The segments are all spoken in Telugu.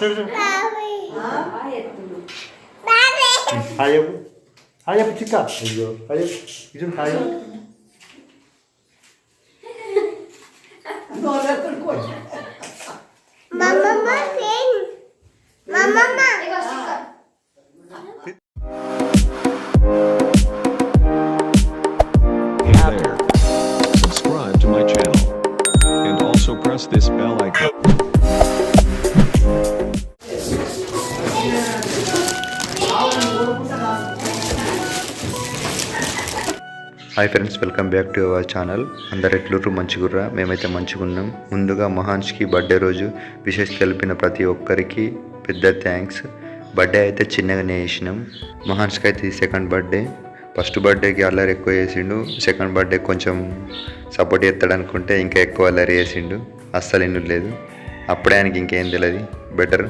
చూడు చూడు హాయ్ చెప్పు హాయ్ చెప్పు చిక్క అయ్యో హాయ్ చెప్పు ఇది హాయ్ చెప్పు Mama, pin. Mama, Hey there. Subscribe to my channel. And also press this bell icon. Hi friends welcome back to our channel అందరు ఎట్లుర్రు? మంచిగుర్రా? మేమైతే మంచిగున్నాం. ముందుగా మహాన్స్కి బర్త్డే రోజు. విషెస్ తెలిపిన ప్రతి ఒక్కరికి పెద్ద థ్యాంక్స్ బర్త్డే అయితే చిన్నగానే చేసినాం. మహాన్స్కి అయితే సెకండ్ బర్త్డే ఫస్ట్ బర్త్డేకి అల్లరి ఎక్కువ చేసిండు. సెకండ్ బర్త్డే కొంచెం సపోర్ట్ చేస్తాడు అనుకుంటే ఇంకా ఎక్కువ అల్లరి చేసిండు. అస్సలు ఎన్ను లేదు అప్పుడే ఆయనకి ఇంకేం తెలియదు. బెటర్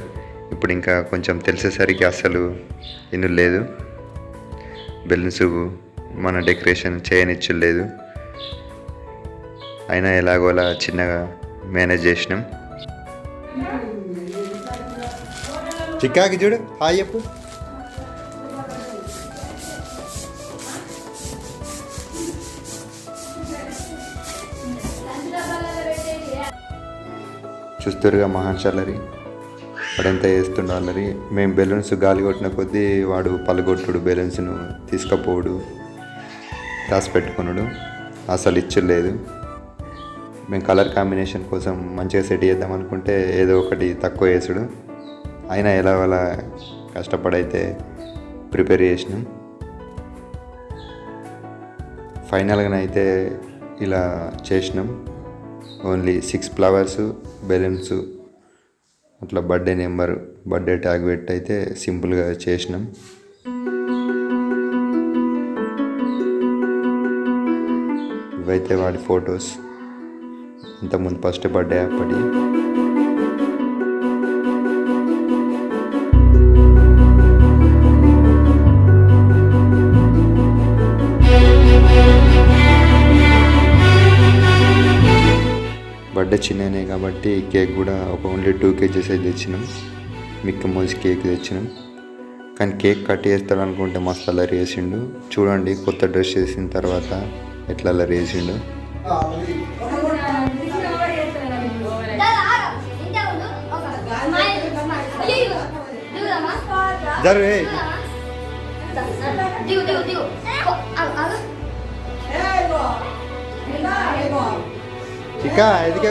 ఇప్పుడు ఇంకా కొంచెం తెలిసేసరికి అస్సలు ఎన్ను లేదు. బెలూన్స్ మన డెకరేషన్ చేయనిచ్చలేదు అయినా ఎలాగోలా చిన్నగా మేనేజ్ చేసినాం. చిక్కాకి చూడు హాయ్ చెప్పు. చూస్తురుగా మహాన్ చల్లరి వాడు వేస్తుండే వేస్తుండో మేము బెలూన్స్ గాలి కొట్టిన కొద్దీ వాడు పలగొట్టుడు బెలూన్స్ను తీసుకపోడు రాసి పెట్టుకున్నాడు అసలు ఇచ్చలేదు మేము కలర్ కాంబినేషన్ కోసం మంచిగా సెట్ చేద్దాం అనుకుంటే ఏదో ఒకటి తక్కువ వేసుడు. అయినా ఎలా అలా కష్టపడైతే ప్రిపేర్ చేసినాం. అయితే ఇలా చేసినాం. ఓన్లీ సిక్స్ ఫ్లవర్స్ బెలూన్స్ అట్లా బర్త్డే నెంబర్ బర్త్డే ట్యాగ్ పెట్టి అయితే సింపుల్గా చేసినాం. ఇవైతే వాడి ఫొటోస్. ఇంతకుముందు ఫస్ట్ బర్త్డే అప్పటి బర్త్డే చిన్ననే కాబట్టి కేక్ కూడా ఒక ఓన్లీ టూ కేజీస్ అయితే తెచ్చినాం. మిక్క మోసి కేక్ తెచ్చినాం. కానీ కేక్ కట్ చేస్తాడు అనుకుంటే మస్తు అల్లరి వేసిండు చూడండి కొత్త డ్రెస్ చేసిన తర్వాత ఎట్లా అల్లరి వేసిండు జరు దిగు దిగు దిగు. చిక్క ఎదికే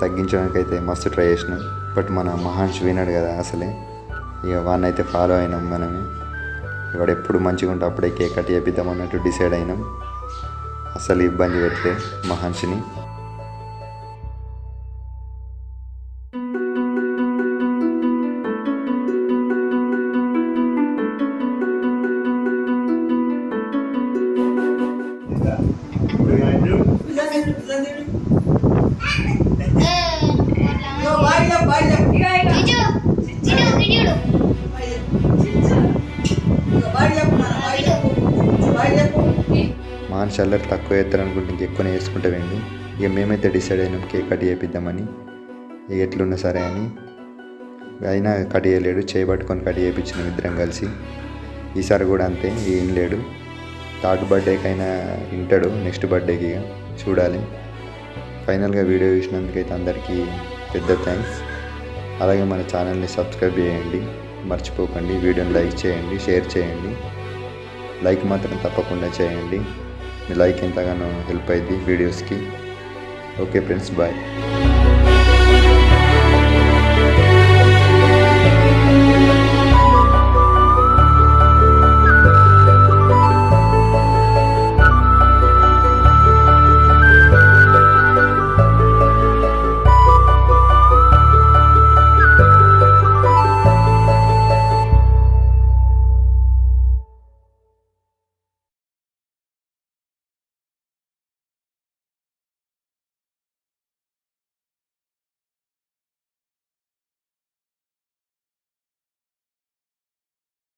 తగ్గించడానికి అయితే మస్తు ట్రై చేసినాం. బట్ మన మహాన్ష్ వినాడు కదా అసలే. ఇక వాడిని అయితే ఫాలో అయినాం మనమే. వాడు ఎప్పుడు మంచిగా ఉంటే అప్పుడే కేక్ కట్ చేపిద్దాం అన్నట్టు డిసైడ్ అయినాం. అసలు ఇబ్బంది పెట్టలే మహాన్షిని మాన్స్ అల్లరి తక్కువ వేస్తారు అనుకుంటే ఇంకెక్కువనే వేసుకుంటామండి వెండి ఇక మేమైతే డిసైడ్ అయినాం కేక్ కట్ చేపిద్దామని. ఇక ఎట్లున్నా సరే అని. అయినా కట్ చేయలేడు చేయబట్టుకొని కట్ చేయించినాం ఇద్దరం కలిసి. ఈసారి కూడా అంతే ఏం లేడు. థర్డ్ బర్త్డేకైనా వింటాడు నెక్స్ట్ బర్త్డేకి చూడాలి. ఫైనల్గా వీడియో చూసినందుకైతే అందరికీ పెద్ద థ్యాంక్స్. అలాగే మన ఛానల్ని సబ్స్క్రైబ్ చేయండి మర్చిపోకండి వీడియోని లైక్ చేయండి షేర్ చేయండి. లైక్ మాత్రం తప్పకుండా చేయండి. మీ లైక్ ఎంతగానో హెల్ప్ అయింది వీడియోస్కి. Okay friends bye.